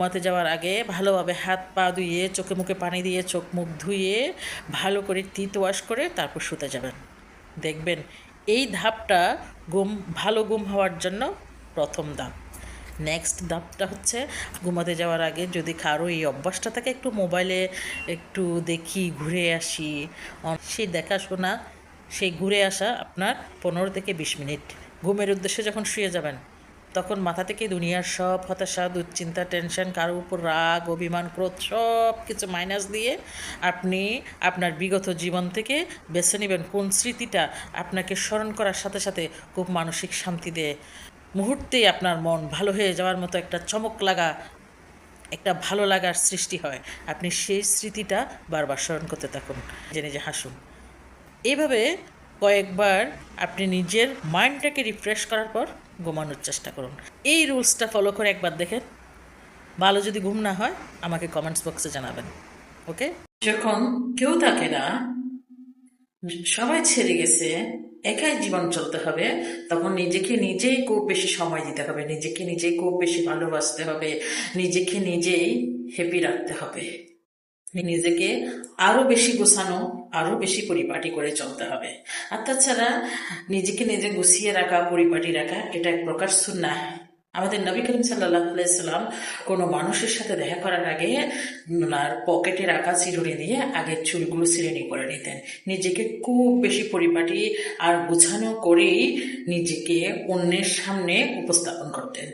ঘুমাতে যাওয়ার আগে ভালোভাবে হাত পা ধুয়ে, চোখে মুখে পানি দিয়ে চোখ মুখ ধুয়ে ভালো করে তিত ওয়াশ করে তারপর শুতে যাবেন। দেখবেন এই ধাপটা ঘুম, ভালো ঘুম হওয়ার জন্য প্রথম ধাপ। নেক্সট ধাপটা হচ্ছে ঘুমাতে যাওয়ার আগে যদি কারও এই অভ্যাসটা থাকে, একটু মোবাইলে একটু দেখি, ঘুরে আসি। সেই দেখাশোনা, সেই ঘুরে আসা আপনার পনেরো থেকে বিশ মিনিট। ঘুমের উদ্দেশ্যে যখন শুয়ে যাবেন তখন মাথা থেকে দুনিয়ার সব হতাশা, দুশ্চিন্তা, টেনশন কারোর উপর রাগ, অভিমান, ক্রোধ সব কিছু মাইনাস দিয়ে আপনি আপনার বিগত জীবন থেকে বেছে নেবেন কোন স্মৃতিটা আপনাকে স্মরণ করার সাথে সাথে খুব মানসিক শান্তি দেয়। মুহূর্তেই আপনার মন ভালো হয়ে যাওয়ার মতো একটা চমক লাগা, একটা ভালো লাগার সৃষ্টি হয়। আপনি সেই স্মৃতিটা বারবার স্মরণ করতে থাকুন যে নিজে হাসুন। এইভাবে কয়েকবার আপনি নিজের মাইন্ডটাকে রিফ্রেশ করার পর ঘুমানোর চেষ্টা করুন। এই রুলসটা ফলো করে একবার দেখেন। ভালো যদি ঘুম না হয়, আমাকে কমেন্টস বক্সে জানাবেন। ওকে যখন কেউ থাকে না, সবাই ছেড়ে গেছে, একাই জীবন চলতে হবে, তখন নিজেকে নিজেই খুব বেশি সময় দিতে হবে, নিজেকে নিজেই খুব বেশি ভালোবাসতে হবে, নিজেকে নিজেই হ্যাপি রাখতে হবে। নিজেকে আরও বেশি গোছানো আরও বেশি পরিপাটি করে চলতে হবে। আর তাছাড়া নিজেকে নিজে গুছিয়ে রাখা, পরিপাটি রাখা, এটা এক প্রকার সুন্না আমাদের নবী করিম সাল্লাহ সাল্লাম কোনো মানুষের সাথে দেখা করার আগে ওনার পকেটে রাখা চিরুনি দিয়ে আগে চুলগুলো চিরুনি করে নিতেন। নিজেকে খুব বেশি পরিপাটি আর গুছানো করেই নিজেকে অন্যের সামনে উপস্থাপন করতেন।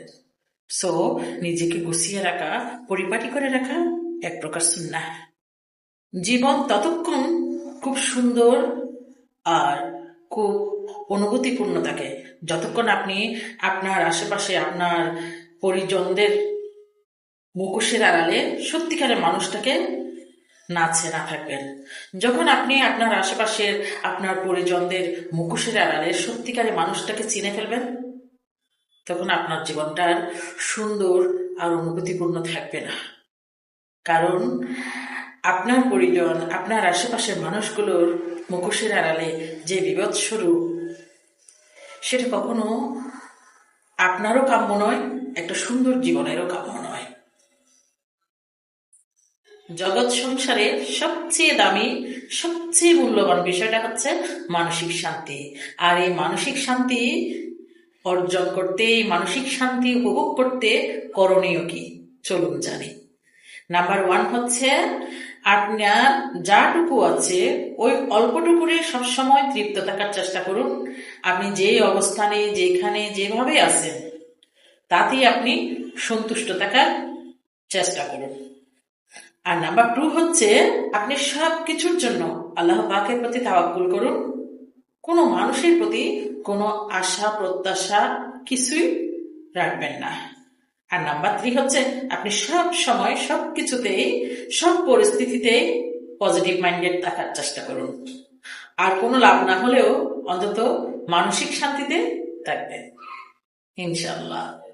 সো নিজেকে গুছিয়ে রাখা, পরিপাটি করে রাখা এক প্রকার সুন্না জীবন ততক্ষণ খুব সুন্দর আর খুব অনুভূতিপূর্ণ থাকে যতক্ষণ আপনি আপনার আশেপাশে আপনার পরিজনদের মুখোশের আড়ালে সত্যিকারের মানুষটাকে নাচে না থাকবেন। যখন আপনি আপনার আশেপাশের আপনার পরিজনদের মুখোশের আড়ালে সত্যিকারের মানুষটাকে চিনে ফেলবেন, তখন আপনার জীবনটা আর সুন্দর আর অনুভূতিপূর্ণ থাকবে না। কারণ আপনার পরিজন, আপনার আশেপাশের মানুষগুলোর মুখোশের আড়ালে যে বিপদস্বরূপ সেটা কখনো আপনারও কাম্য নয়, একটা সুন্দর জীবনেরও কাম্য নয়। জগৎ সংসারে সবচেয়ে দামি, সবচেয়ে মূল্যবান বিষয়টা হচ্ছে মানসিক শান্তি। আর এই মানসিক শান্তি অর্জন করতে, এই মানসিক শান্তি উপভোগ করতে করণীয় কি? চলুন জানি। নাম্বার ওয়ান হচ্ছে আপনার যাটুকু আছে, ওই অল্পটুকুরে সবসময় তৃপ্ত থাকার চেষ্টা করুন। আপনি যে অবস্থানে, যেখানে, যেভাবে আছেন, তাতেই আপনি সন্তুষ্ট থাকার চেষ্টা করুন। আর নাম্বার টু হচ্ছে, আপনি সব কিছুর জন্য আল্লাহ পাকের প্রতি তাওয়াক্কুল করুন। কোনো মানুষের প্রতি কোনো আশা, প্রত্যাশা কিছুই রাখবেন না। আর নাম্বার থ্রি হচ্ছে, আপনি সব সময় সব কিছুতেই সব পরিস্থিতিতেই পজিটিভ মাইন্ডেড থাকার চেষ্টা করুন। আর কোনো লাভ না হলেও অন্তত মানসিক শান্তিতে থাকবেন। ইনশাল্লাহ